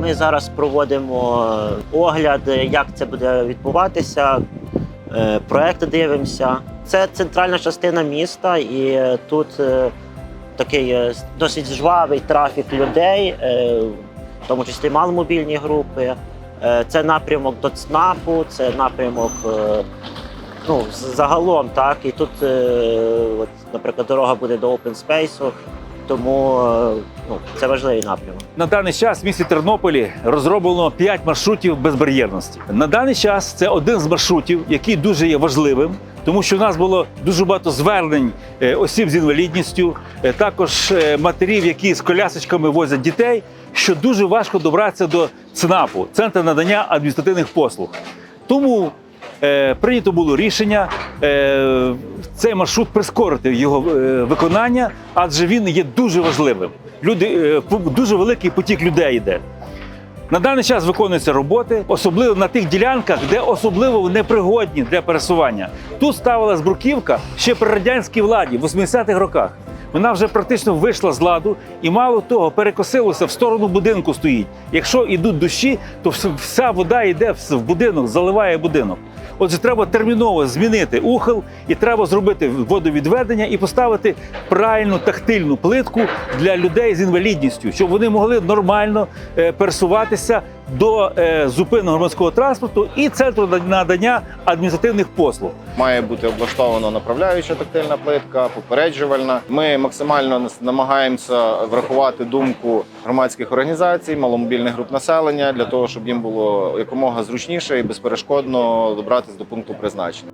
Ми зараз проводимо огляд, як це буде відбуватися. е, Проекти дивимося. Це центральна частина міста, і тут е, такий е, досить жвавий трафік людей, в тому числі маломобільні групи. Це напрямок до ЦНАПу, це напрямок ну, загалом, так. І тут, от, наприклад, дорога буде до Open Space, тому е, ну, це важливий напрямок. На даний час в місті Тернополі розроблено 5 маршрутів безбар'єрності. На даний час це один з маршрутів, який дуже є важливим, тому що в нас було дуже багато звернень е, осіб з інвалідністю, е, також матерів, які з колясочками возять дітей, що дуже важко добратися до ЦНАПу центру надання адміністративних послуг. Тому прийнято було рішення е, цей маршрут прискорити його е, виконання, адже він є дуже важливим. Люди, е, дуже великий потік людей йде. На даний час виконуються роботи, особливо на тих ділянках, де особливо непригодні для пересування. Тут ставилась бруківка ще при радянській владі в 80-х роках. Вона вже практично вийшла з ладу і мало того, перекосилося в сторону будинку стоїть. Якщо йдуть дощі, то вся вода йде в будинок, заливає будинок. Отже, треба терміново змінити ухил, і треба зробити водовідведення і поставити правильну тактильну плитку для людей з інвалідністю, щоб вони могли нормально е, пересуватися до е, зупинного громадського транспорту і центру надання адміністративних послуг. Має бути облаштована направляюча тактильна плитка, попереджувальна. Ми максимально намагаємося врахувати думку громадських організацій, маломобільних груп населення для того, щоб їм було якомога зручніше і безперешкодно добратися до пункту призначення.